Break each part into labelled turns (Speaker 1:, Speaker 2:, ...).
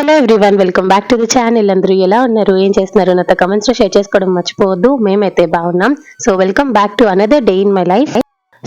Speaker 1: Hello everyone welcome back to the channel. అందరూ ఎలా ఉన్నారు? ఏం చేస్తున్నారు? నాతో కమెంట్స్లో షేర్ చేసుకోవడం మర్చిపోవద్దు. మేమైతే బాగున్నాం. So welcome back to another day in my life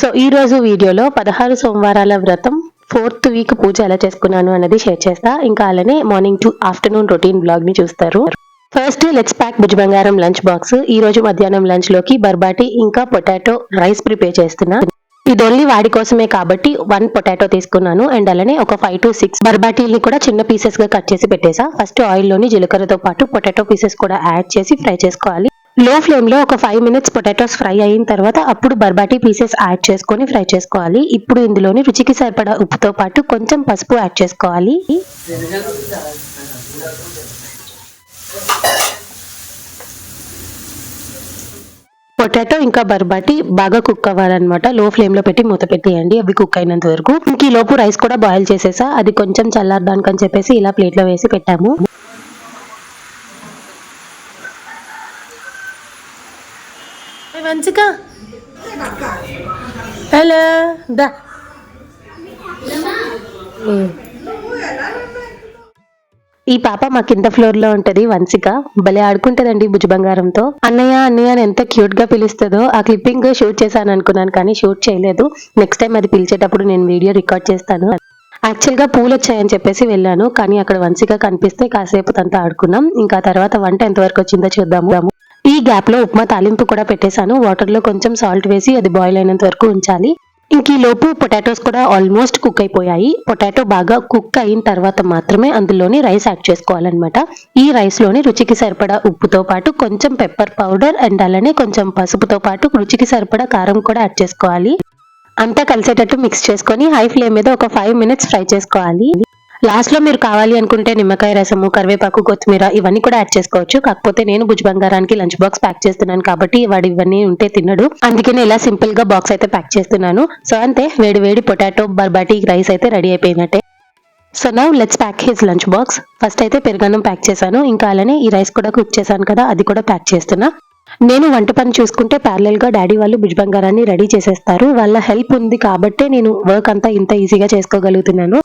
Speaker 1: so ఈ రోజు వీడియోలో పదహారు సోమవారాల వ్రతం ఫోర్త్ వీక్ పూజ ఎలా చేసుకున్నాను అనేది షేర్ చేస్తా. ఇంకా అలానే మార్నింగ్ టు ఆఫ్టర్నూన్ రొటీన్ బ్లాగ్ని చూస్తారు. ఫస్ట్ లెట్స్ ప్యాక్ భుజ్ బంగారం లంచ్ బాక్స్ ఈ రోజు మధ్యాహ్నం లంచ్లోకి బర్బాటి ఇంకా పొటాటో రైస్ ప్రిపేర్ చేస్తున్నా. ఇది ఓన్లీ వాడి కోసమే కాబట్టి వన్ పొటాటో తీసుకున్నాను అండ్ అలానే ఒక ఫైవ్ టు సిక్స్ బర్బాటీల్ని కూడా చిన్న పీసెస్గా కట్ చేసి పెట్టేసా. ఫస్ట్ ఆయిల్లోని జీలకర్రతో పాటు పొటాటో పీసెస్ కూడా యాడ్ చేసి ఫ్రై చేసుకోవాలి. లో ఫ్లేమ్లో ఒక ఫైవ్ మినిట్స్ పొటాటోస్ ఫ్రై అయిన తర్వాత అప్పుడు బర్బాటీ పీసెస్ యాడ్ చేసుకొని ఫ్రై చేసుకోవాలి. ఇప్పుడు ఇందులోని రుచికి సరిపడా ఉప్పుతో పాటు కొంచెం పసుపు యాడ్ చేసుకోవాలి. పొటాటో ఇంకా బర్బాటి బాగా కుక్ అవ్వాలన్నమాట. లో ఫ్లేమ్లో పెట్టి మూత పెట్టేయండి. అవి కుక్ అయినంత వరకు. ఇంక ఈ లోపు రైస్ కూడా బాయిల్ చేసేసా. అది కొంచెం చల్లారడానికి అని చెప్పేసి ఇలా ప్లేట్లో వేసి పెట్టాము. హలో. దా. ఈ పాప మా కింద ఫ్లోర్లో ఉంటది వంశిక. భలే ఆడుకుంటదండి భుజ బంగారంతో అన్నయ్య అన్నయ్య అని ఎంత క్యూట్గా పిలుస్తుందో ఆ క్లిప్పింగ్ షూట్ చేశాను అనుకున్నాను కానీ షూట్ చేయలేదు. నెక్స్ట్ టైం అది పిలిచేటప్పుడు నేను వీడియో రికార్డ్ చేస్తాను. యాక్చువల్గా పూలు వచ్చాయని చెప్పేసి వెళ్ళాను కానీ అక్కడ వంశిక కనిపిస్తే కాసేపు తనతో ఆడుకున్నాం. ఇంకా తర్వాత వంట ఎంతవరకు వచ్చిందో చూద్దాము. ఈ గ్యాప్లో ఉప్మా తాలింపు కూడా పెట్టేశాను. వాటర్లో కొంచెం సాల్ట్ వేసి అది బాయిల్ అయినంత వరకు ఉంచాలి. లోపు పొటాటోస్ కూడా ఆల్మోస్ట్ కుక్ అయిపోయాయి. పొటాటో బాగా కుక్ అయిన తర్వాత మాత్రమే అందులోని రైస్ యాడ్ చేసుకోవాలన్నమాట. ఈ రైస్లోని రుచికి సరిపడా ఉప్పుతో పాటు కొంచెం పెప్పర్ పౌడర్ అండ్ అలానే కొంచెం పసుపుతో పాటు రుచికి సరిపడా కారం కూడా యాడ్ చేసుకోవాలి. అంతా కలిసేటట్టు మిక్స్ చేసుకొని హై ఫ్లేమ్ మీద ఒక ఫైవ్ మినిట్స్ ఫ్రై చేసుకోవాలి. లాస్ట్లో మీరు కావాలి అనుకుంటే నిమ్మకాయ రసము కరివేపాకు కొత్తిమీర ఇవన్నీ కూడా యాడ్ చేసుకోవచ్చు. కాకపోతే నేను భుజ్ బంగారానికి లంచ్ బాక్స్ ప్యాక్ చేస్తున్నాను కాబట్టి వాడు ఇవన్నీ ఉంటే తినడు అందుకనే ఇలా సింపుల్గా బాక్స్ అయితే ప్యాక్ చేస్తున్నాను. సో అంతే. వేడి వేడి పొటాటో బర్బాటీ రైస్ అయితే రెడీ అయిపోయినట్టే. So now let's pack his lunch box. First అయితే పెరుగన్నం ప్యాక్ చేశాను. ఇంకా అలానే ఈ రైస్ కూడా కుక్ చేశాను కదా అది కూడా ప్యాక్ చేస్తున్నా. నేను వంట పని చూసుకుంటే ప్యారలల్గా డాడీ వాళ్ళు భుజ్ బంగారాన్ని రెడీ చేసేస్తారు. వాళ్ళ హెల్ప్ ఉంది కాబట్టే నేను వర్క్ అంతా ఇంత ఈజీగా చేసుకోగలుగుతున్నాను.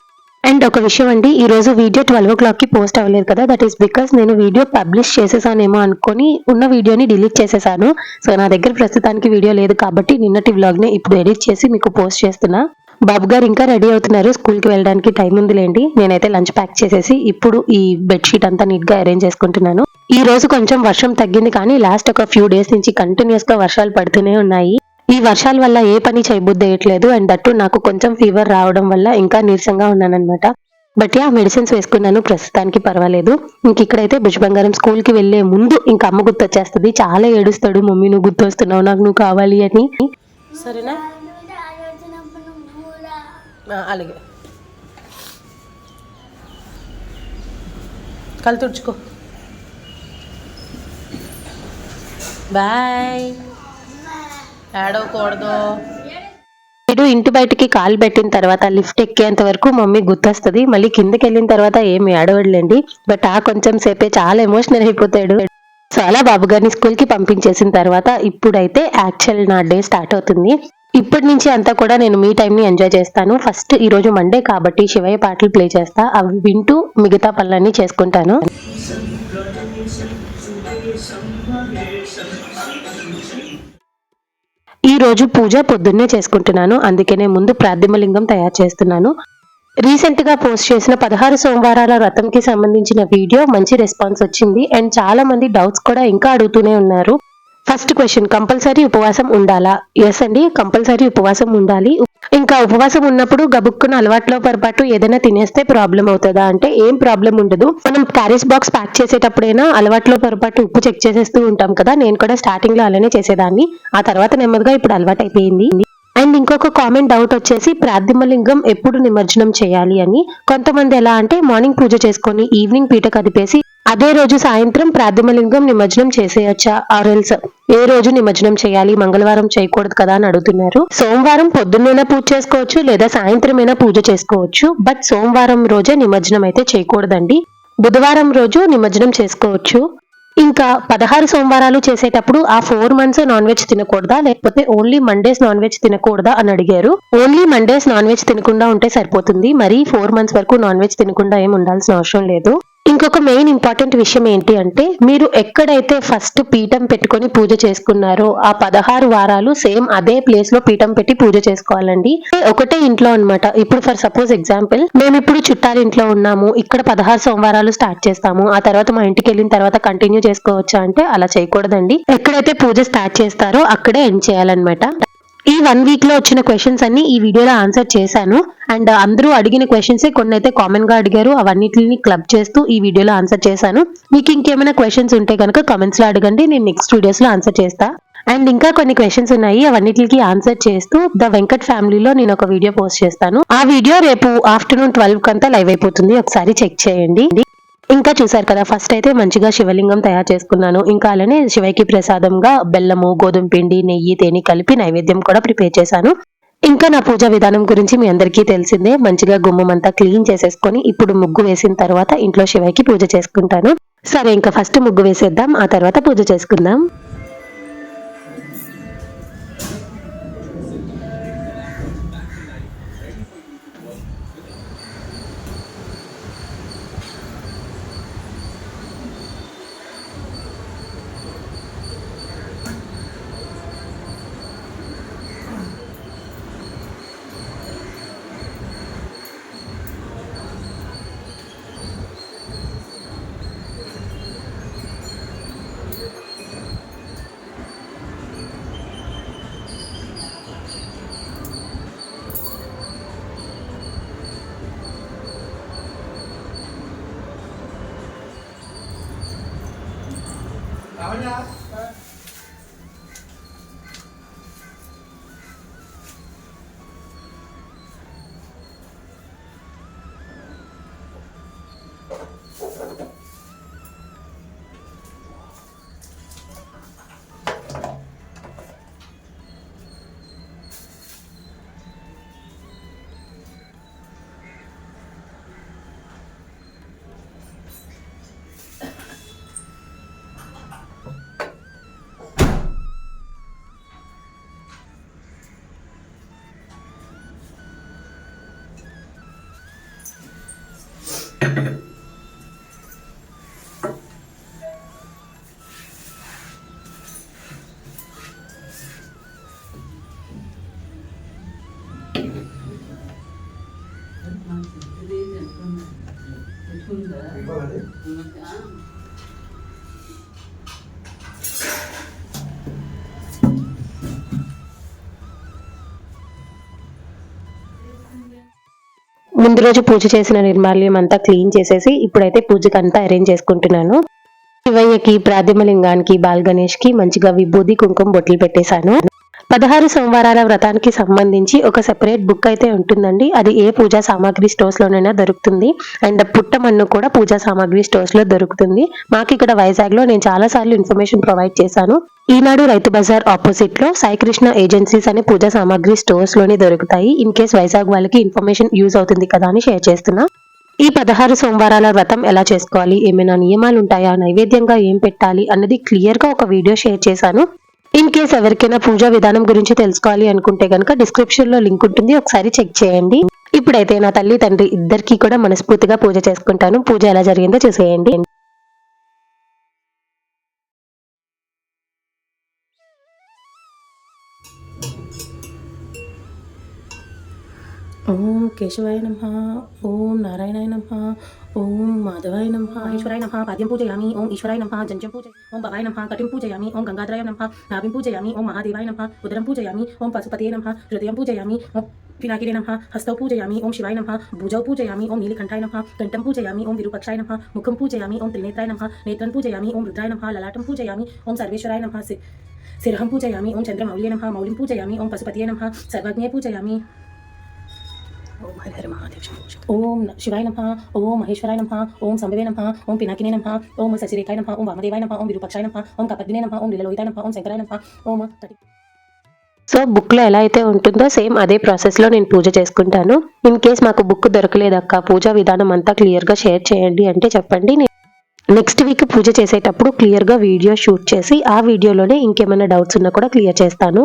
Speaker 1: అండ్ ఒక విషయం అండి ఈ రోజు వీడియో ట్వెల్వ్ ఓ క్లాక్కి పోస్ట్ అవ్వలేదు కదా దట్ ఈస్ బికాస్ నేను వీడియో పబ్లిష్ చేసేసానేమో అనుకొని ఉన్న వీడియోని డిలీట్ చేసేసాను. సో నా దగ్గర ప్రస్తుతానికి వీడియో లేదు కాబట్టి నిన్నటి వ్లాగ్ని ఇప్పుడు ఎడిట్ చేసి మీకు పోస్ట్ చేస్తున్నా. బాబు గారు ఇంకా రెడీ అవుతున్నారు స్కూల్కి వెళ్ళడానికి టైం ఉందిలేండి. నేనైతే లంచ్ ప్యాక్ చేసేసి ఇప్పుడు ఈ బెడ్షీట్ అంతా నీట్గా అరేంజ్ చేసుకుంటున్నాను. ఈ రోజు కొంచెం వర్షం తగ్గింది కానీ లాస్ట్ ఒక ఫ్యూ డేస్ నుంచి కంటిన్యూస్గా వర్షాలు పడుతూనే ఉన్నాయి. ఈ వర్షాల వల్ల ఏ పని చేయబుద్దేయట్లేదు అండ్ దట్టు నాకు కొంచెం ఫీవర్ రావడం వల్ల ఇంకా నీరసంగా ఉన్నానన్నమాట. బట్ యా మెడిసిన్స్ వేసుకున్నాను. ప్రస్తుతానికి పర్వాలేదు. ఇంక ఇక్కడైతే భుజ్ బంగారం స్కూల్కి వెళ్ళే ముందు ఇంకా అమ్మ గుర్తొచ్చేస్తుంది. చాలా ఏడుస్తాడు. మమ్మీ నువ్వు గుర్తొస్తున్నావు. నాకు నువ్వు కావాలి అని. సరేనా? అలాగే. కళ్ళు తుడుచుకో. బాయ్. ఏడవకూడదు వీడు ఇంటి బయటికి కాలు పెట్టిన తర్వాత లిఫ్ట్ ఎక్కేంత వరకు మమ్మీ గుర్తొస్తుంది. మళ్ళీ కిందకి వెళ్ళిన తర్వాత ఏమి ఏడవడలేండి బట్ ఆ కొంచెం సేపే చాలా ఎమోషనల్ అయిపోతాడు. సో అలా బాబు గారిని స్కూల్కి పంపించేసిన తర్వాత ఇప్పుడైతే యాక్చువల్ నా డే స్టార్ట్ అవుతుంది. ఇప్పటి నుంచి అంతా కూడా నేను మీ టైంని ఎంజాయ్ చేస్తాను. ఫస్ట్ ఈరోజు మండే కాబట్టి శివయ్య పాటలు ప్లే చేస్తా. అవి వింటూ మిగతా పనులన్నీ చేసుకుంటాను. ఈ రోజు పూజ పొద్దున్నే చేసుకుంటున్నాను. అందుకనే ముందు ప్రార్థిమలింగం తయారు చేస్తున్నాను. రీసెంట్గా పోస్ట్ చేసిన పదహారు సోమవారాల వ్రతంకి సంబంధించిన వీడియో మంచి రెస్పాన్స్ వచ్చింది. అండ్ చాలా మంది డౌట్స్ కూడా ఇంకా అడుగుతూనే ఉన్నారు. ఫస్ట్ క్వశ్చన్ కంపల్సరీ ఉపవాసం ఉండాలా? ఎస్ అండి కంపల్సరీ ఉపవాసం ఉండాలి. ఇంకా ఉపవాసం ఉన్నప్పుడు గబుక్కున అలవాట్లో పొరపాటు ఏదైనా తినేస్తే ప్రాబ్లం అవుతుందా? అంటే ఏం ప్రాబ్లం ఉండదు. మనం క్యారేజ్ బాక్స్ ప్యాక్ చేసేటప్పుడైనా అలవాట్లో పొరపాటు ఉప్పు చెక్ చేసేస్తూ ఉంటాం కదా నేను కూడా స్టార్టింగ్లో అలానే చేసేదాన్ని. ఆ తర్వాత నెమ్మదిగా ఇప్పుడు అలవాటు అయిపోయింది అండ్ ఇంకొక కామెంట్ డౌట్ వచ్చేసి ప్రార్థిమలింగం ఎప్పుడు నిమజ్జనం చేయాలి అని. కొంతమంది ఎలా అంటే మార్నింగ్ పూజ చేసుకొని ఈవినింగ్ పీట కదిపేసి అదే రోజు సాయంత్రం ప్రార్థిమలింగం నిమజ్జనం చేసేయచ్చా ఆర్ఎల్స్? ఏ రోజు నిమజ్జనం చేయాలి? మంగళవారం చేయకూడదు కదా అని అడుగుతున్నారు. సోమవారం పొద్దున్నైనా పూజ చేసుకోవచ్చు లేదా సాయంత్రమైనా పూజ చేసుకోవచ్చు? బట్ సోమవారం రోజే నిమజ్జనం అయితే చేయకూడదండి. బుధవారం రోజు నిమజ్జనం చేసుకోవచ్చు. ఇంకా పదహారు సోమవారాలు చేసేటప్పుడు ఆ ఫోర్ మంత్స్ నాన్ వెజ్ తినకూడదా? లేకపోతే ఓన్లీ మండేస్ నాన్ వెజ్ తినకూడదా అని అడిగారు. ఓన్లీ మండేస్ నాన్ వెజ్ తినకుండా ఉంటే సరిపోతుంది. మరి ఫోర్ మంత్స్ వరకు నాన్ వెజ్ తినకుండా ఏం ఉండాల్సిన అవసరం లేదు. ఇంకొక మెయిన్ ఇంపార్టెంట్ విషయం ఏంటి అంటే మీరు ఎక్కడైతే ఫస్ట్ పీఠం పెట్టుకొని పూజ చేసుకున్నారో ఆ పదహారు వారాలు సేమ్ అదే ప్లేస్లో పీఠం పెట్టి పూజ చేసుకోవాలండి. ఒకటే ఇంట్లో అన్నమాట. ఇప్పుడు ఫర్ సపోజ్ ఎగ్జాంపుల్ మేము ఇప్పుడు చుట్టాల ఇంట్లో ఉన్నాము ఇక్కడ పదహారు సోమవారాలు స్టార్ట్ చేస్తాము ఆ తర్వాత మా ఇంటికి వెళ్ళిన తర్వాత కంటిన్యూ చేసుకోవచ్చా అంటే అలా చేయకూడదండి. ఎక్కడైతే పూజ స్టార్ట్ చేస్తారో అక్కడే ఎండ్ చేయాలన్నమాట. ఈ వన్ వీక్లో వచ్చిన క్వశ్చన్స్ అన్ని ఈ వీడియోలో ఆన్సర్ చేశాను. అండ్ uh, అందరూ అడిగిన క్వశ్చన్స్ కొన్ని అయితే కామన్గా అడిగారు అవన్నిటిని క్లబ్ చేస్తూ ఈ వీడియోలో ఆన్సర్ చేశాను. మీకు ఇంకేమైనా క్వశ్చన్స్ ఉంటే కనుక కామెంట్స్లో అడగండి నేను నెక్స్ట్ వీడియోస్లో ఆన్సర్ చేస్తా. అండ్ ఇంకా కొన్ని క్వశ్చన్స్ ఉన్నాయి అవన్నిటికి ఆన్సర్ చేస్తూ ద వెంకట్ ఫ్యామిలీలో నేను ఒక వీడియో పోస్ట్ చేస్తాను. ఆ వీడియో రేపు ఆఫ్టర్నూన్ ట్వెల్వ్ కంతా లైవ్ అయిపోతుంది. ఒకసారి చెక్ చేయండి. ఇంకా చూసారు కదా ఫస్ట్ అయితే మంచిగా శివలింగం తయారు చేసుకున్నాను. ఇంకా అలానే శివకి ప్రసాదంగా బెల్లము గోధుమ పిండి నెయ్యి తేనె కలిపి నైవేద్యం కూడా ప్రిపేర్ చేశాను. ఇంకా నా పూజా విధానం గురించి మీ అందరికీ తెలిసిందే. మంచిగా గుమ్మం అంతా క్లీన్ చేసేసుకొని ఇప్పుడు ముగ్గు వేసిన తర్వాత ఇంట్లో శివకి పూజ చేసుకుంటాను. సరే ఇంకా ఫస్ట్ ముగ్గు వేసేద్దాం. ఆ తర్వాత పూజ చేసుకుందాం. ముందు రోజు పూజ చేసిన నిర్మాల్యం అంతా క్లీన్ చేసేసి ఇప్పుడైతే పూజకి అంతా అరేంజ్ చేసుకుంటున్నాను. శివయ్యకి ప్రాద్యమలింగానికి బాల్ గణేష్కి మంచిగా విభూది కుంకుమ బొట్లు పెట్టేశాను. పదహారు సోమవారాల వ్రతానికి సంబంధించి ఒక సెపరేట్ బుక్ అయితే ఉంటుందండి. అది ఏ పూజా సామాగ్రి స్టోర్స్లోనైనా దొరుకుతుంది. అండ్ పుట్టమన్ను కూడా పూజా సామాగ్రి స్టోర్స్లో దొరుకుతుంది. మాకు ఇక్కడ వైజాగ్లో నేను చాలా సార్లు ఇన్ఫర్మేషన్ ప్రొవైడ్ చేశాను. ఈనాడు రైతు బజార్ ఆపోజిట్లో సాయికృష్ణ ఏజెన్సీస్ అనే పూజా సామాగ్రి స్టోర్స్లోనే దొరుకుతాయి. ఇన్ కేస్ వైజాగ్ వాళ్ళకి ఇన్ఫర్మేషన్ యూజ్ అవుతుంది కదా అని షేర్ చేస్తున్నా. ఈ పదహారు సోమవారాల వ్రతం ఎలా చేసుకోవాలి? ఏమైనా నియమాలు ఉంటాయా? నైవేద్యంగా ఏం పెట్టాలి? అన్నది క్లియర్గా ఒక వీడియో షేర్ చేశాను. ఇన్ కేస్ ఎవరికైనా పూజా విధానం గురించి తెలుసుకోవాలి అనుకుంటే కనుక డిస్క్రిప్షన్లో లింక్ ఉంటుంది. ఒకసారి చెక్ చేయండి. ఇప్పుడైతే నా తల్లి తండ్రి ఇద్దరికి కూడా మనస్ఫూర్తిగా పూజ చేసుకుంటాను. పూజ ఎలా జరిగిందో చూసేయండి.
Speaker 2: ఓం కేశవాయ నమ ఓం నారాయణాయ నమ ఓం మాధవాయ నమ ఈశ్వరాయ నమ పాద్యం పూజయామి ఓం ఈశ్వరాయ నమ జంజం పూజ ఓం భవాయ నమ కటిం పూజయామి ఓం గంగాధరాయ నమ నాభిం పూజయామి ఓం మహాదేవాయ నమ ఉదరం పూజయామి ఓం పశుపతే నమ హృదయం పూజయామి ఓం పినాకిరే నమ హస్తౌ పూజయామి ఓం శివాయ నమ భుజౌ పూజయామి ఓం నీలికంఠాయ నమ కంఠం పూజయామి ఓం విరూపక్షాయ నమ ముఖం పూజయామి ఓం త్రినేత్రాయ నమ నేత్రం పూజయామి ఓం రుద్రాయ నమ లలాటం పూజయామి ఓం సర్వేశ్వరాయ నమ శిరహం పూజయామి ఓం చంద్రమౌళియ నమ మౌలిం పూజయామి ఓం పశుపతియే నమ సర్వజ్ఞే పూజయామి ఓం హరి ఓం శివాయ నమ ఓం మహేశ్వరాయ నమ ఓం సంభవే నమ ఓం పినాకినే నమ ఓం శశిరేఖాయ నమ ఓం వామదేవాయ నమ ఓం విరూపక్షాయ నమ ఓం కపద్వినే నమ ఓం లీలలోహితాయ నమ ఓం శంకరాయ నమ ఓం తటి
Speaker 1: సో బుక్లో ఎలా అయితే ఉంటుందో సేమ్ అదే ప్రాసెస్లో నేను పూజ చేసుకుంటాను ఇన్ కేస్ మాకు బుక్ దొరకలేదక్క పూజా విధానం అంతా క్లియర్గా షేర్ చేయండి అంటే చెప్పండి నెక్స్ట్ వీక్ పూజ చేసేటప్పుడు క్లియర్గా వీడియో షూట్ చేసి ఆ వీడియోలోనే ఇంకేమైనా డౌట్స్ ఉన్నా కూడా క్లియర్ చేస్తాను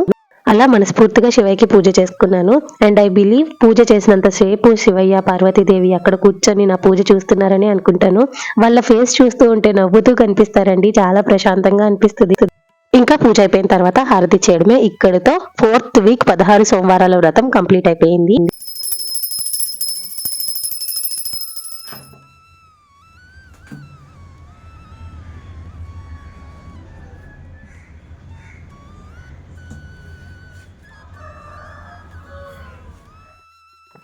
Speaker 1: అలా మనస్ఫూర్తిగా శివయ్యకి పూజ చేసుకున్నాను. అండ్ ఐ బిలీవ్ పూజ చేసినంత సేపు శివయ్య పార్వతీదేవి అక్కడ కూర్చొని నా పూజ చూస్తున్నారని అనుకుంటాను. వాళ్ళ ఫేస్ చూస్తూ ఉంటే నవ్వుతూ కనిపిస్తారండి. చాలా ప్రశాంతంగా అనిపిస్తుంది. ఇంకా పూజ అయిపోయిన తర్వాత హారతి చేయడమే. ఇక్కడితో ఫోర్త్ వీక్ పదహారు సోమవారాల వ్రతం కంప్లీట్ అయిపోయింది.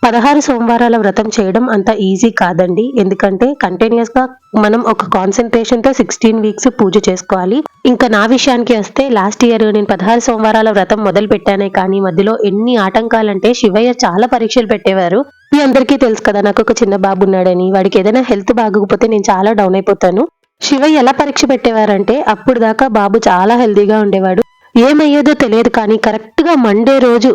Speaker 1: పదహారు సోమవారాల వ్రతం చేయడం అంత ఈజీ కాదండి. ఎందుకంటే కంటిన్యూస్గా మనం ఒక కాన్సన్ట్రేషన్తో సిక్స్టీన్ వీక్స్ పూజ చేసుకోవాలి. ఇంకా నా విషయానికి వస్తే లాస్ట్ ఇయర్ నేను పదహారు సోమవారాల వ్రతం మొదలు పెట్టానే కానీ మధ్యలో ఎన్ని ఆటంకాలంటే శివయ్య చాలా పరీక్షలు పెట్టేవారు. మీ అందరికీ తెలుసు కదా నాకు ఒక చిన్న బాబు ఉన్నాడని. వాడికి ఏదైనా హెల్త్ బాగోకపోతే నేను చాలా డౌన్ అయిపోతాను. శివయ్య ఎలా పరీక్ష పెట్టేవారంటే అప్పుడు దాకా బాబు చాలా హెల్తీగా ఉండేవాడు. ఏమయ్యేదో తెలియదు కానీ కరెక్ట్గా మండే రోజు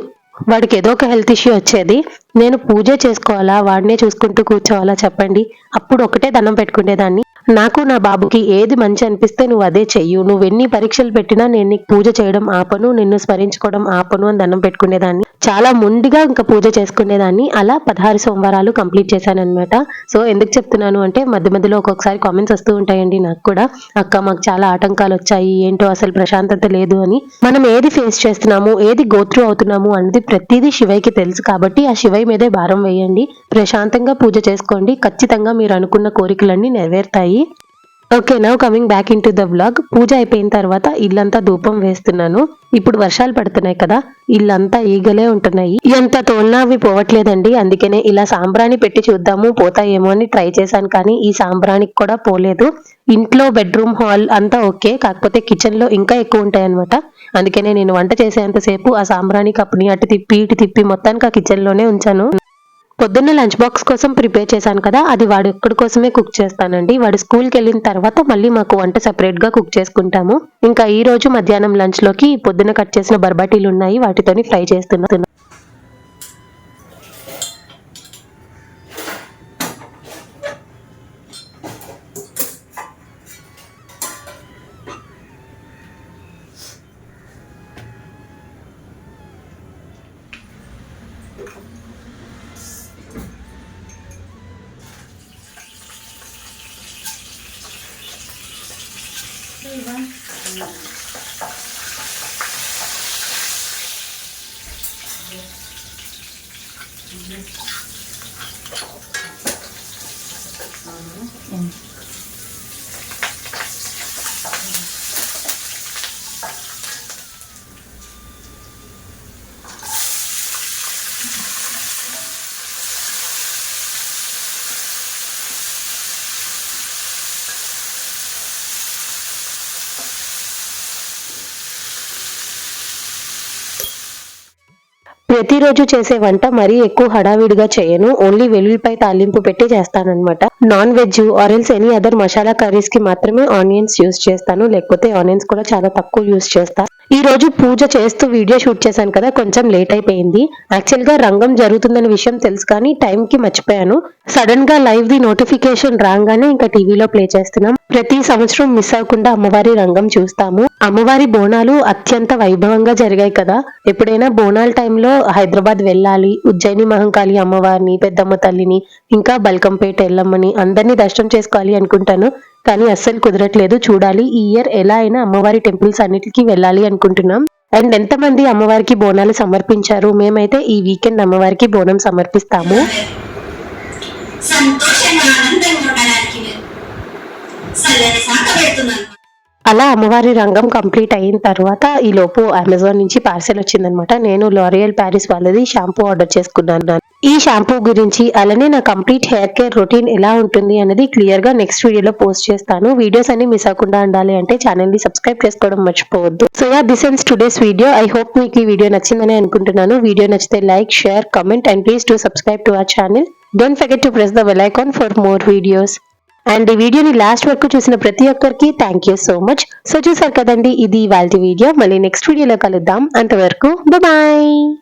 Speaker 1: వాడికి ఏదో ఒక హెల్త్ ఇష్యూ వచ్చేది నేను పూజ చేసుకోవాలా వాడినే చూసుకుంటూ కూర్చోవాలా చెప్పండి. అప్పుడు ఒకటే దండం పెట్టుకునేదాన్ని. నాకు నా బాబుకి ఏది మంచి అనిపిస్తే నువ్వు అదే చెయ్యు. నువ్వు ఎన్ని పరీక్షలు పెట్టినా నేను నీకు పూజ చేయడం ఆపను నిన్ను స్మరించుకోవడం ఆపను అని దండం పెట్టుకునేదాన్ని. చాలా ముందుగా ఇంకా పూజ చేసుకునేదాన్ని. అలా పదహారు సోమవారాలు కంప్లీట్ చేశానన్నమాట. సో ఎందుకు చెప్తున్నాను అంటే మధ్య మధ్యలో ఒక్కొక్కసారి కామెంట్స్ వస్తూ ఉంటాయండి నాకు కూడా. అక్క మాకు చాలా ఆటంకాలు వచ్చాయి. ఏంటో అసలు ప్రశాంతత లేదు అని. మనం ఏది ఫేస్ చేస్తున్నాము ఏది గోత్రు అవుతున్నాము అన్నది ప్రతిదీ శివయ్కి తెలుసు కాబట్టి ఆ శివయ్య మీదే భారం వేయండి. ప్రశాంతంగా పూజ చేసుకోండి. ఖచ్చితంగా మీరు అనుకున్న కోరికలన్నీ నెరవేరుతాయి. Okay now coming back into the vlog పూజ అయిపోయిన తర్వాత ఇల్లంతా ధూపం వేస్తున్నాను. ఇప్పుడు వర్షాలు పడుతున్నాయి కదా ఇల్లంతా ఈగలే ఉంటున్నాయి. ఎంత తోలినా అవి పోవట్లేదండి. అందుకనే ఇలా సాంబ్రాణి పెట్టి చూద్దాము పోతాయేమో అని ట్రై చేశాను కానీ ఈ సాంబ్రానికి కూడా పోలేదు. ఇంట్లో బెడ్రూమ్ హాల్ అంతా ఓకే కాకపోతే కిచెన్లో ఇంకా ఎక్కువ ఉంటాయి అనమాట అందుకనే నేను వంట చేసేంతసేపు ఆ సాంబ్రాణి కప్పుని అటు తిప్పి ఇటు తిప్పి మొత్తానికి ఆ కిచెన్లోనే ఉంచాను. పొద్దున్న లంచ్ బాక్స్ కోసం ప్రిపేర్ చేశాను కదా అది వాడు ఒక్కడి కోసమే కుక్ చేస్తానండి. వాడు స్కూల్కి వెళ్ళిన తర్వాత మళ్ళీ మాకు వంట సెపరేట్గా కుక్ చేసుకుంటాము. ఇంకా ఈ రోజు మధ్యాహ్నం లంచ్లోకి పొద్దున్న పొద్దున కట్ చేసిన బర్బాటీలు ఉన్నాయి వాటితోని ఫ్రై చేస్తున్నాను ప్రతిరోజు చేసే వంట మరీ ఎక్కువ హడావిడిగా చేయను. ఓన్లీ వెల్లుల్లిపై తాలింపు పెట్టి చేస్తానమాట non veg or else any other masala కర్రీస్కి మాత్రమే ఆనియన్స్ యూస్ చేస్తాను. లేకపోతే ఆనియన్స్ కూడా చాలా తక్కువ యూస్ చేస్తా. ఈ రోజు పూజ చేస్తూ వీడియో షూట్ చేశాను కదా కొంచెం లేట్ అయిపోయింది. యాక్చువల్గా రంగం జరుగుతుందనే విషయం తెలుసు కానీ టైం కి మర్చిపోయాను. సడన్గా లైవ్ ది నోటిఫికేషన్ రాగానే ఇంకా టీవీలో ప్లే చేస్తున్నాం. ప్రతి సంవత్సరం మిస్ అవ్వకుండా అమ్మవారి రంగం చూస్తాము. అమ్మవారి బోనాలు అత్యంత వైభవంగా జరిగాయి కదా. ఎప్పుడైనా బోనాల టైంలో హైదరాబాద్ వెళ్ళాలి. ఉజ్జయిని మహంకాళి అమ్మవారిని పెద్దమ్మ తల్లిని ఇంకా బల్కంపేట ఎల్లమ్మని అందరినీ దర్శనం చేసుకోవాలి అనుకుంటాను. కానీ అస్సలు కుదరట్లేదు. చూడాలి ఈ ఇయర్ ఎలా అయినా అమ్మవారి టెంపుల్స్ అన్నిటికీ వెళ్ళాలి అనుకుంటున్నాం. అండ్ ఎంతమంది అమ్మవారికి బోనాలు సమర్పించారు? మేమైతే ఈ వీకెండ్ అమ్మవారికి బోనం సమర్పిస్తాము.
Speaker 3: సంతోషంగా ఆనందంగా ఉండడానికి
Speaker 1: అలా అమ్మవారి రంగం కంప్లీట్ అయిన తర్వాత ఈ లోపు అమెజాన్ నుంచి పార్సెల్ వచ్చిందనమాట. నేను లారియల్ ప్యారిస్ వాళ్ళది షాంపూ ఆర్డర్ చేసుకున్నాను ఈ షాంపూ గురించి అలానే నా కంప్లీట్ హెయిర్ కేర్ రొటీన్ ఎలా ఉంటుంది అనేది క్లియర్గా నెక్స్ట్ వీడియోలో పోస్ట్ చేస్తాను. వీడియోస్ అన్ని మిస్ అవ్వకుండా ఉండాలి అంటే ఛానల్ని సబ్స్క్రైబ్ చేసుకోవడం మర్చిపోవద్దు. So ya this is today's video I hope మీకు ఈ వీడియో నచ్చిందని అనుకుంటున్నాను. వీడియో నచ్చితే like share comment and please to subscribe to our channel don't forget to press the bell icon for more videos and ఈ వీడియోని last వరకు చూసిన ప్రతి ఒక్కరికి thank you so much so చూసారు కదండి ఇది వాళ్ళ వీడియో మళ్ళీ నెక్స్ట్ వీడియోలో కలుద్దాం. అంతవరకు బాయ్